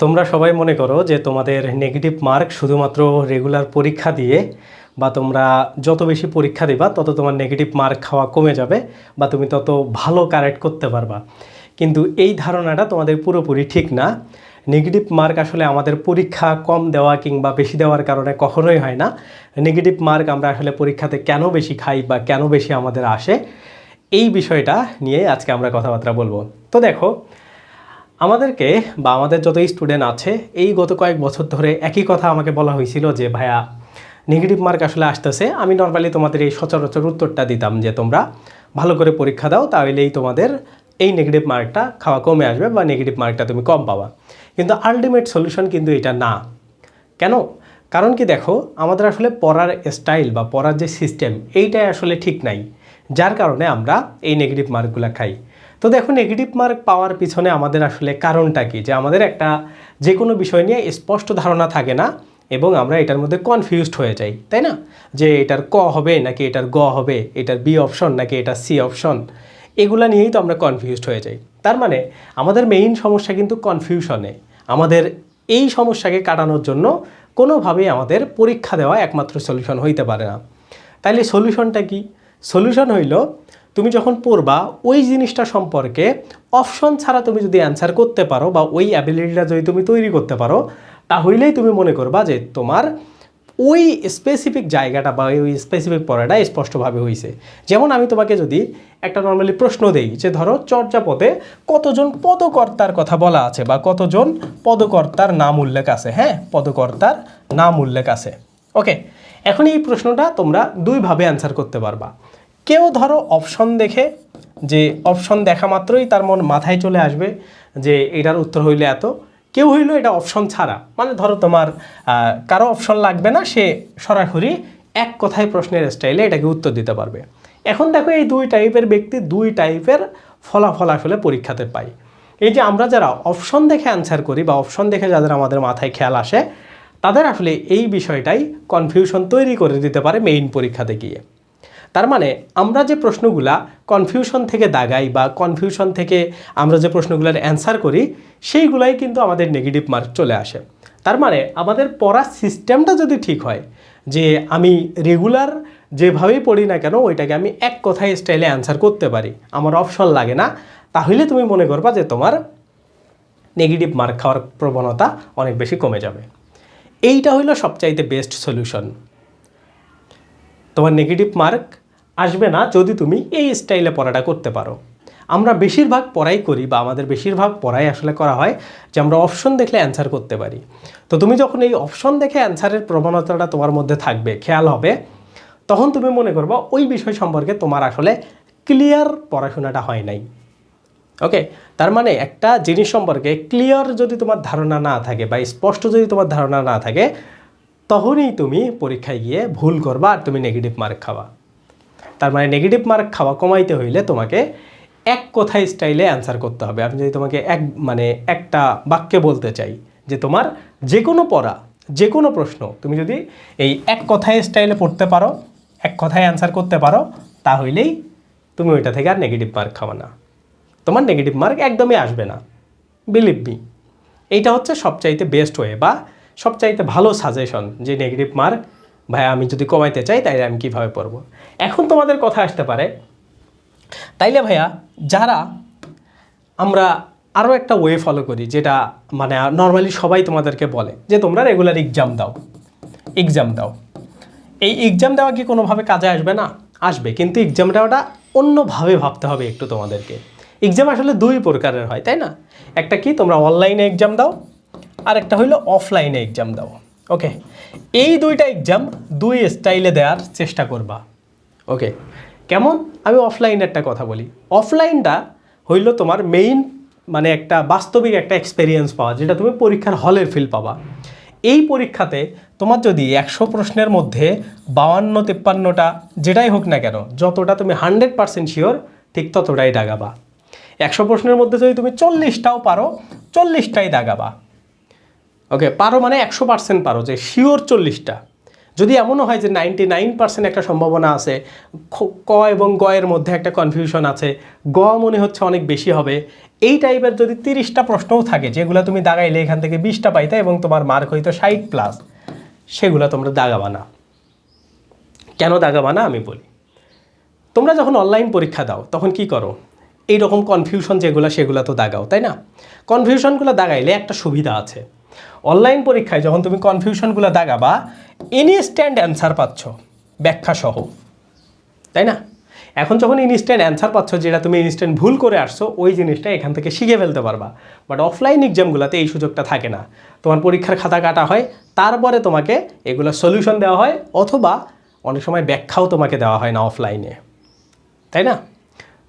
তোমরা সবাই মনে করো যে তোমাদের নেগেটিভ মার্ক শুধুমাত্র রেগুলার পরীক্ষা দিয়ে বা তোমরা যত বেশি পরীক্ষা দিবা, তত তোমার নেগেটিভ মার্ক খাওয়া কমে যাবে বা তুমি তত ভালো কারেক্ট করতে পারবা। কিন্তু এই ধারণাটা তোমাদের পুরোপুরি ঠিক না। নেগেটিভ মার্ক আসলে আমাদের পরীক্ষা কম দেওয়া কিংবা বেশি দেওয়ার কারণে কখনোই হয় না। নেগেটিভ মার্ক আমরা আসলে পরীক্ষাতে কেন বেশি খাই বা কেন বেশি আমাদের আসে, এই বিষয়টা নিয়ে আজকে আমরা কথাবার্তা বলব। তো দেখো আমাদেরকে বা আমাদের যত স্টুডেন্ট আছে, এই গত কয়েক বছর ধরে একই কথা আমাকে বলা হয়েছিল যে, ভাইয়া নেগেটিভ মার্ক আসলে আসতেছে। আমি নর্মালি তোমাদের এই সচরাচর উত্তরটা দিতাম যে, তোমরা ভালো করে পরীক্ষা দাও তাহলেই তোমাদের এই নেগেটিভ মার্কটা খাওয়া কমে আসবে বা নেগেটিভ মার্কটা তুমি কম পাবা। কিন্তু আলটিমেট সলিউশন কিন্তু এটা না। কেন? কারণ কি দেখো, আমাদের আসলে পড়ার স্টাইল বা পড়ার যে সিস্টেম এইটাই আসলে ঠিক নাই। যার কারণে আমরা এই নেগেটিভ মার্কগুলো খাই। তো দেখো নেগেটিভ মার্ক পাওয়ার পিছনে আমাদের আসলে কারণটা কি? যে আমাদের একটা যে কোনো বিষয় নিয়ে স্পষ্ট ধারণা থাকে না এবং আমরা এটার মধ্যে কনফিউজড হয়ে যাই, তাই না? যে এটার ক হবে নাকি এটার গ হবে, এটার বি অপশন নাকি এটা সি অপশন এগুলা নিয়েই তো আমরা কনফিউজড হয়ে যাই। তার মানে আমাদের মেইন সমস্যা কিন্তু কনফিউশনে আমাদের এই সমস্যাকে কাটানোর জন্য কোনোভাবেই আমাদের পরীক্ষা দেওয়া একমাত্র সলিউশন হইতে পারে না। তাইলে সলিউশনটা কি? সলিউশন হইল তুমি যখন পড়বা, ওই জিনিসটা সম্পর্কে অপশন ছাড়া তুমি যদি অ্যান্সার করতে পারো বা ওই অ্যাবিলিটিটা যদি তুমি তৈরি করতে পারো, তাহলেই তুমি মনে করবা যে তোমার ওই স্পেসিফিক জায়গাটা বা ওই স্পেসিফিক পড়াটা স্পষ্টভাবে হয়েছে যেমন আমি তোমাকে যদি একটা নর্মালি প্রশ্ন দেই যে ধরো চর্যাপদে কতজন পদকর্তার কথা বলা আছে বা কতজন পদকর্তার নাম উল্লেখ আছে হ্যাঁ? পদকর্তার নাম উল্লেখ আছে। ওকে এখন এই প্রশ্নটা তোমরা দুইভাবে অ্যান্সার করতে পারবা। কেউ ধরো অপশন দেখে যে অপশন দেখা মাত্রই তার মন মাথায় চলে আসবে যে এটার উত্তর হইলে এত। কেউ হইল এটা অপশন ছাড়া। মানে ধরো তোমার কারও অপশন লাগবে না, সে সরাসরি এক কথায় প্রশ্নের স্টাইলে এটাকে উত্তর দিতে পারবে। এখন দেখো এই দুই টাইপের ব্যক্তি দুই টাইপের ফলাফল আসলে পরীক্ষাতে পাই এই যে আমরা যারা অপশন দেখে অ্যান্সার করি বা অপশন দেখে যাদের আমাদের মাথায় খেয়াল আসে, তাদের আসলে এই বিষয়টাই কনফিউশন তৈরি করে দিতে পারে মেইন পরীক্ষাতে গিয়ে। তার মানে আমরা যে প্রশ্নগুলা কনফিউশন থেকে দাগাই বা কনফিউশন থেকে আমরা যে প্রশ্নগুলোর অ্যান্সার করি, সেইগুলাই কিন্তু আমাদের নেগেটিভ মার্ক চলে আসে। তার মানে আমাদের পড়ার সিস্টেমটা যদি ঠিক হয়, যে আমি রেগুলার যেভাবেই পড়ি না কেন, ওইটাকে আমি এক কথায় স্টাইলে অ্যান্সার করতে পারি, আমার অপশন লাগে না, তাহলে তুমি মনে করবা যে তোমার নেগেটিভ মার্ক খাওয়ার প্রবণতা অনেক বেশি কমে যাবে। এইটা হইল সবচাইতে বেস্ট সলিউশন তোমার নেগেটিভ মার্ক আসবে না যদি তুমি এই স্টাইলে পড়াটা করতে পারো। আমরা বেশিরভাগ পড়াই করি বা আমাদের বেশিরভাগ পড়াই আসলে করা হয় যে আমরা অপশন দেখলে অ্যান্সার করতে পারি। তো তুমি যখন এই অপশন দেখে অ্যান্সারের প্রবণতাটা তোমার মধ্যে থাকবে, খেয়াল হবে, তখন তুমি মনে করবা ওই বিষয় সম্পর্কে তোমার আসলে ক্লিয়ার পড়াশোনাটা হয় নাই। ওকে তার মানে একটা জিনিস সম্পর্কে ক্লিয়ার যদি তোমার ধারণা না থাকে বা স্পষ্ট যদি তোমার ধারণা না থাকে, তখনই তুমি পরীক্ষায় গিয়ে ভুল করবা আর তুমি নেগেটিভ মার্ক খাওয়া তার মানে নেগেটিভ মার্ক খাওয়া কমাইতে হইলে তোমাকে এক কথায় স্টাইলে অ্যান্সার করতে হবে। আমি যদি তোমাকে এক মানে একটা বাক্যে বলতে চাই যে তোমার যে কোনো পড়া যে কোনো প্রশ্ন, তুমি যদি এই এক কথায় স্টাইলে পড়তে পারো, এক কথায় অ্যান্সার করতে পারো, তাহলেই তুমি ওইটা থেকে আর নেগেটিভ মার্ক খাওয়া না। তোমার নেগেটিভ মার্ক একদমই আসবে না। বিলিভ মি এইটা হচ্ছে সবচাইতে বেস্ট ওয়ে বা সবচাইতে ভালো সাজেশন যে নেগেটিভ মার্ক ভাই, আমি যদি কমাইতে চাই, তাইলে আমি কীভাবে পড়ব? এখন তোমাদের কথা আসতে পারে। তাইলে ভাইয়া, যারা আমরা আরও একটা ওয়ে ফলো করি, যেটা মানে নর্মালি সবাই তোমাদেরকে বলে, যে তোমরা রেগুলার এক্সাম দাও। এক্সাম দাও। এই এক্সাম দেওয়া কি কোনোভাবে কাজে আসবে না? আসবে, কিন্তু এক্সাম দেওয়াটা অন্যভাবে ভাবতে হবে একটু তোমাদেরকে। এক্সাম আসলে দুই প্রকারের হয়, তাই না? একটা কি, তোমরা অনলাইনে এক্সাম দাও আর একটা হইল অফলাইনে এক্সাম দাও। ওকে এই দুইটা এক্সাম দুই স্টাইলে দেওয়ার চেষ্টা করবা। ওকে কেমন? আমি অফলাইনে একটা কথা বলি। অফলাইনটা হইল তোমার মেইন মানে একটা বাস্তবিক একটা এক্সপেরিয়েন্স পাওয়া, যেটা তুমি পরীক্ষার হলের ফিল পাবা। এই পরীক্ষাতে তোমার যদি একশো প্রশ্নের মধ্যে বাউান্ন, তেপ্পান্নটা যেটাই হোক না কেন, যতটা তুমি হান্ড্রেড পার্সেন্ট শিওর ঠিক ততটাই দাগাবা। একশো প্রশ্নের মধ্যে যদি তুমি চল্লিশটাও পারো, চল্লিশটাই দাগাবা। ওকে পারো মানে একশো পার্সেন্ট পারো, যে শিওর চল্লিশটা। যদি এমনও হয় যে নাইনটি নাইন পার্সেন্ট একটা সম্ভাবনা আছে ক এবং গ এর মধ্যে একটা কনফিউশন আছে, গ মনে হচ্ছে অনেক বেশি হবে, এই টাইপের যদি তিরিশটা প্রশ্নও থাকে, যেগুলো তুমি দাগাইলে এখান থেকে বিশটা পাইতে এবং তোমার মার্ক হইতো ষাট প্লাস সেগুলো তোমরা দাগাবা না। কেন দাগাবা না? আমি বলি, তোমরা যখন অনলাইন পরীক্ষা দাও, তখন কি করো? এই রকম কনফিউশন যেগুলো, সেগুলো তো দাগাও, তাই না? কনফিউশনগুলো দাগাইলে একটা সুবিধা আছে। অনলাইন পরীক্ষায় যখন তুমি কনফিউশনগুলো দাগাবা ইনস্ট্যান্ট অ্যান্সার পাচ্ছ ব্যাখ্যা সহ তাই না? এখন যখন ইনস্ট্যান্ট অ্যান্সার পাচ্ছ, যেটা তুমি ইনস্ট্যান্ট ভুল করে আসছো, ওই জিনিসটা এখান থেকে শিখে ফেলতে পারবা। বাট অফলাইন এক্সামগুলোতে এই সুযোগটা থাকে না। তোমার পরীক্ষার খাতা কাটা হয়, তারপরে তোমাকে এগুলো সলিউশন দেওয়া হয়, অথবা অনেক সময় ব্যাখ্যাও তোমাকে দেওয়া হয় না অফলাইনে তাই না?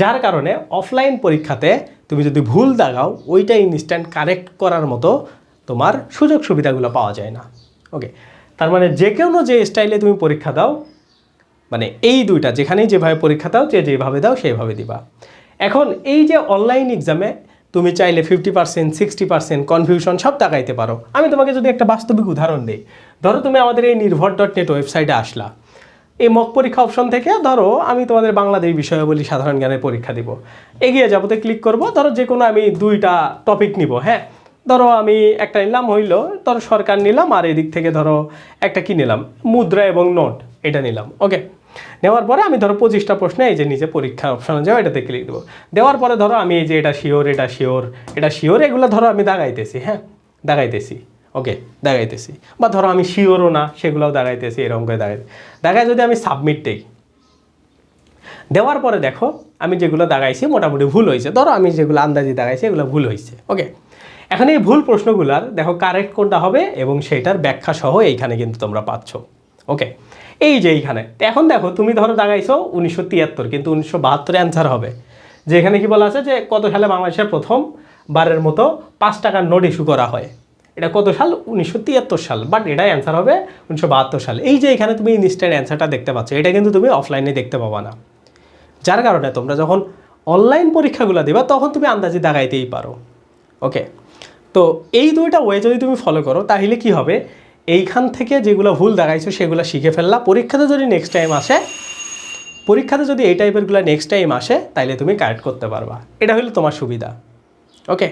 যার কারণে অফলাইন পরীক্ষাতে তুমি যদি ভুল দাগাও, ওইটা ইনস্ট্যান্ট কারেক্ট করার মতো তোমার সুযোগ সুবিধাগুলো পাওয়া যায় না। ওকে তার মানে যে কোনো যে স্টাইলে তুমি পরীক্ষা দাও মানে এই দুইটা, যেখানেই যেভাবে পরীক্ষা দাও, যে যেভাবে দাও, সেইভাবে দিবা। এখন এই যে অনলাইন এক্সামে তুমি চাইলে fifty percent sixty percent confusion সব দাগাইতে পারো। আমি তোমাকে যদি একটা বাস্তবিক উদাহরণ দিই, ধরো তুমি আমাদের এই নির্ভর ডট নেট ওয়েবসাইটে আসলা। এই মক পরীক্ষা অপশন থেকে ধরো আমি তোমাদের বাংলাদেশ বিষয়ে বলি সাধারণ জ্ঞানের পরীক্ষা দিব। এগিয়ে যাবোতে ক্লিক করব, ধরো যে কোনো আমি দুইটা টপিক নিব হ্যাঁ? ধরো আমি একটা নিলাম হইল, ধরো সরকার নিলাম আর এদিক থেকে ধরো একটা কি নিলাম? মুদ্রা এবং নোট, এটা নিলাম ওকে নেওয়ার পরে আমি ধরো পঁচিশটা প্রশ্নে এই যে নিচে পরীক্ষা অপশনে যাও এটাতে ক্লিক দেবো। দেওয়ার পরে ধরো আমি এই যে এটা শিওর এটা শিওর এটা শিওর এগুলো ধরো আমি দাগাইতেছি হ্যাঁ? দাগাইতেছি ওকে দাগাইতেছি। বা ধরো আমি শিওরও না, সেগুলোও দাগাইতেছি, এরকম করে দাগাই দাগায় যদি আমি সাবমিট দিই। দেওয়ার পরে দেখো, আমি যেগুলো দাগাইছি মোটামুটি ভুল হয়েছে। ধরো আমি যেগুলো আন্দাজি দাগাইছি, এগুলো ভুল হয়েছে ওকে এখন এই ভুল প্রশ্নগুলার দেখো কারেক্ট কোনটা হবে এবং সেটার ব্যাখ্যা সহ এইখানে কিন্তু তোমরা পাচ্ছ। ওকে এই যে এইখানে। এখন দেখো, তুমি ধরো দাগাইছো উনিশশো তিয়াত্তর, কিন্তু উনিশশো বাহাত্তরে অ্যান্সার হবে। যে এখানে কি বলা আছে যে, কত সালে বাংলাদেশের প্রথম বারের মতো পাঁচ টাকার নোট ইস্যু করা হয়? এটা কত সাল? উনিশশো তিয়াত্তর সাল। বাট এটা অ্যান্সার হবে উনিশশো বাহাত্তর সাল। এই যে এখানে তুমি ইনস্ট্যান্ট অ্যান্সারটা দেখতে পাচ্ছ, এটা কিন্তু তুমি অফলাইনে দেখতে পাবা না। যার কারণে তোমরা যখন অনলাইন পরীক্ষাগুলো দেবা, তখন তুমি আন্দাজি দাগাইতেই পারো। ওকে তো এই দুইটা ওয়ে যদি তুমি ফলো করো, তাহলে কি হবে? এইখান থেকে যেগুলো ভুল দেখাইছো, সেগুলো শিখে ফেললা। পরীক্ষাতে যদি নেক্সট টাইম আসে, পরীক্ষাতে যদি এই টাইপেরগুলো নেক্সট টাইম আসে, তাইলে তুমি কারেক্ট করতে পারবা। এটা হলো তোমার সুবিধা। ওকে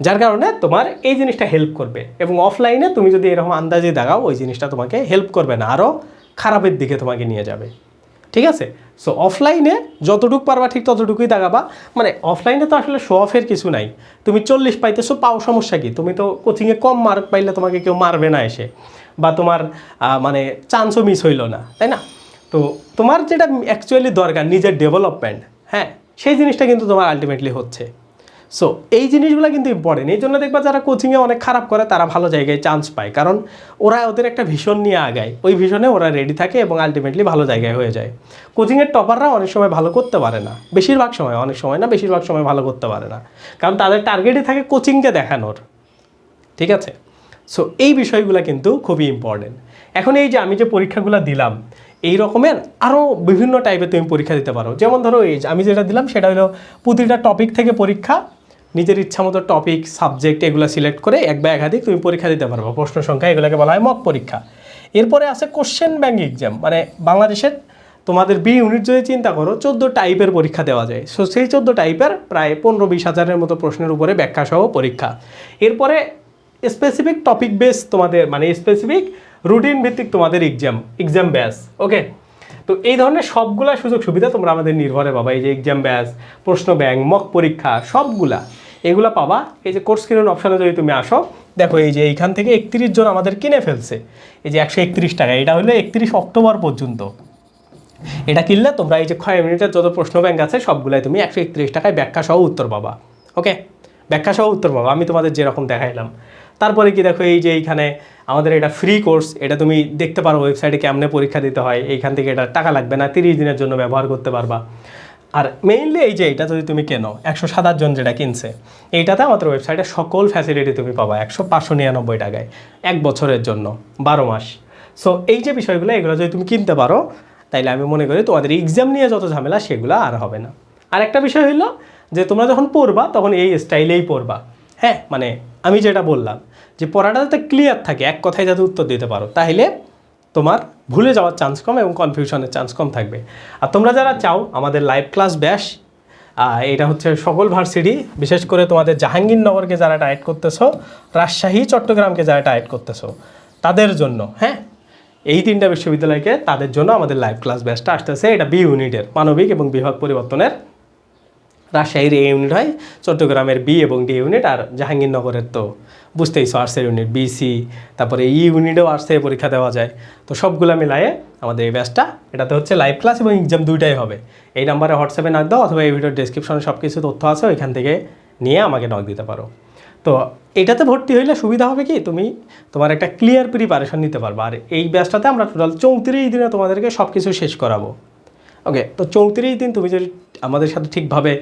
যার কারণে তোমার এই জিনিসটা হেল্প করবে। এবং অফলাইনে তুমি যদি এরকম আন্দাজে দাগাও ওই জিনিসটা তোমাকে হেল্প করবে না। আরও খারাপের দিকে তোমাকে নিয়ে যাবে। ঠিক আছে? সো অফলাইনে যতটুকু পারবা ঠিক ততটুকুই দাগাবা মানে অফলাইনে তো আসলে শো অফের কিছু নাই। তুমি চল্লিশ পাইতেছো, পাও সমস্যা কি? তুমি তো কোচিংয়ে কম মার্ক পাইলে তোমাকে কেউ মারবে না এসে। বা তোমার মানে চান্সও মিস হইল না, তাই না? তো তোমার যেটা অ্যাকচুয়ালি দরকার, নিজের ডেভেলপমেন্ট হ্যাঁ? সেই জিনিসটা কিন্তু তোমার আলটিমেটলি হচ্ছে। সো এই জিনিসগুলো কিন্তু ইম্পর্টেন্ট এই জন্য দেখবা যারা কোচিংয়ে অনেক খারাপ করে, তারা ভালো জায়গায় চান্স পায়। কারণ ওরা ওদের একটা ভীষণ নিয়ে আগায়। ওই ভীষণে ওরা রেডি থাকে এবং আলটিমেটলি ভালো জায়গায় হয়ে যায়। কোচিংয়ের টপাররা অনেক সময় ভালো করতে পারে না। বেশিরভাগ সময়, অনেক সময় না, বেশিরভাগ সময় ভালো করতে পারে না। কারণ তাদের টার্গেটই থাকে কোচিংকে দেখানোর। ঠিক আছে? সো এই বিষয়গুলো কিন্তু খুবই ইম্পর্টেন্ট এখন এই যে আমি যে পরীক্ষাগুলো দিলাম, এই রকমের আরও বিভিন্ন টাইপের তুমি পরীক্ষা দিতে পারো। যেমন ধরো এই আমি যেটা দিলাম, সেটা হলো প্রতিটা টপিক থেকে পরীক্ষা নিজের ইচ্ছা মতো টপিক সাবজেক্ট এগুলো সিলেক্ট করে এক বা একাধিক তুমি পরীক্ষা দিতে পারব। প্রশ্ন সংখ্যা এগুলোকে বলা হয় মক পরীক্ষা। এরপরে আছে কোশ্চেন ব্যাংক এক্সাম মানে বাংলাদেশের তোমাদের বি ইউনিট যদি চিন্তা করো, চোদ্দ টাইপের পরীক্ষা দেওয়া যায়। সো সেই চোদ্দ টাইপের প্রায় পনেরো বিশ হাজারের মতো প্রশ্নের উপরে ব্যাখ্যা সহ পরীক্ষা। এরপরে স্পেসিফিক টপিক বেস তোমাদের মানে স্পেসিফিক রুটিন ভিত্তিক তোমাদের এক্সাম এক্সাম ব্যাস ওকে তো এই ধরনের সবগুলা সুযোগ সুবিধা তোমরা আমাদের নির্ভরে পাবা। এই যে এক্সাম ব্যাস প্রশ্ন ব্যাংক মক পরীক্ষা, সবগুলা। এগুলা পাবা। এই যে কোর্স কিনুন অপশানে যদি তুমি আসো, দেখো এই যে এইখান থেকে একত্রিশ জন আমাদের কিনে ফেলছে। এই যে একশো একত্রিশ টাকা, এটা হলো একত্রিশ অক্টোবর পর্যন্ত। এটা কিনলে তোমরা এই যে ক্ষয় মিনিটের যত প্রশ্ন ব্যাংক আছে, সবগুলাই তুমি একশো একত্রিশ টাকায় ব্যাখ্যা সহ উত্তর পাবা। ওকে ব্যাখ্যা সহ উত্তর পাবা। আমি তোমাদের যেরকম দেখাইলাম। তারপরে কি দেখো, এই যে এইখানে আমাদের এটা ফ্রি কোর্স এটা তুমি দেখতে পারো ওয়েবসাইটে কেমনে পরীক্ষা দিতে হয়। এইখান থেকে এটা টাকা লাগবে না, তিরিশ দিনের জন্য ব্যবহার করতে পারবা। আর মেইনলি এই যে এটা যদি তুমি কেনো, একশো সাতাশ জন যেটা কিনছে, এইটাতে আমাদের ওয়েবসাইটে সকল ফ্যাসিলিটি তুমি পাবা, একশো পাঁচশো নিরানব্বই টাকায়, এক বছরের জন্য, বারো মাস। সো এই যে বিষয়গুলো, এগুলো যদি তুমি কিনতে পারো, তাইলে আমি মনে করি তোমাদের এক্সাম নিয়ে যত ঝামেলা, সেগুলো আর হবে না। আর একটা বিষয় হইল যে, তোমরা যখন পড়বা, তখন এই স্টাইলেই পড়বা। হ্যাঁ মানে আমি যেটা বললাম, যে পড়াটা যাতে ক্লিয়ার থাকে, এক কথায় যাতে উত্তর দিতে পারো। তাহলে তোমার ভুলে যাওয়ার চান্স কম এবং কনফিউশনের চান্স কম থাকবে। আর তোমরা যারা চাও, আমাদের লাইভ ক্লাস ব্যাস এটা হচ্ছে সকল ভার্সিটি বিশেষ করে তোমাদের জাহাঙ্গীরনগরকে যারা টাইট করতেছো, রাজশাহী, চট্টগ্রামকে যারা টাইট করতেছো, তাদের জন্য হ্যাঁ? এই তিনটা বিশ্ববিদ্যালয়কে তাদের জন্য আমাদের লাইভ ক্লাস ব্যাচটা আসতেছে। এটা বি ইউনিটের মানবিক এবং বিভাগ পরিবর্তনের রাজশাহীর এ ইউনিট হয়, চট্টগ্রামের বি এবং ডি ইউনিট আর জাহাঙ্গীরনগরের তো বুঝতেইছো আর্টসের ইউনিট বিসি তারপরে ই ইউনিটেও আর্টসে পরীক্ষা দেওয়া যায়। তো সবগুলো মিলায়ে আমাদের এই ব্যাচটা এটাতে হচ্ছে লাইভ ক্লাস এবং এক্সাম দুইটাই হবে। এই নাম্বারে হোয়াটসঅ্যাপে নক দাও অথবা এই ভিডিওর ডিসক্রিপশনে সব কিছু তথ্য আছে, ওইখান থেকে নিয়ে আমাকে নক দিতে পারো। তো এটাতে ভর্তি হইলে সুবিধা হবে কি? তুমি তোমার একটা ক্লিয়ার প্রিপারেশন নিতে পারবে। আর এই ব্যাচটাতে আমরা টোটাল চৌত্রিশ দিনে তোমাদেরকে সব কিছু শেষ করাবো। ওকে তো চৌত্রিশ দিন তুমি যদি আমাদের সাথে ঠিকভাবে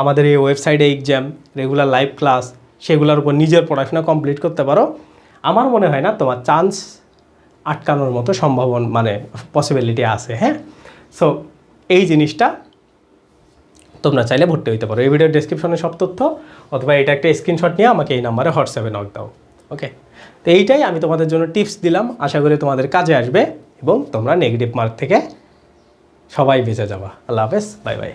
আমাদের এই ওয়েবসাইটে এক্সাম রেগুলার লাইভ ক্লাস সেগুলোর উপর নিজের পড়াশোনা কমপ্লিট করতে পারো, আমার মনে হয় না তোমার চান্স আটকানোর মতো সম্ভাবন মানে পসিবিলিটি আছে হ্যাঁ? সো এই জিনিসটা তোমরা চাইলে ভর্তি হইতে পারো। এই ভিডিওর ডেসক্রিপশনে সব তথ্য, অথবা এটা একটা স্ক্রিনশট নিয়ে আমাকে এই নাম্বারে হোয়াটসঅ্যাপে নক দাও ওকে তো এইটাই আমি তোমাদের জন্য টিপস দিলাম। আশা করি তোমাদের কাজে আসবে এবং তোমরা নেগেটিভ মার্ক থেকে সবাই বেঁচে যাবা। আল্লাহ হাফেজ বাই বাই।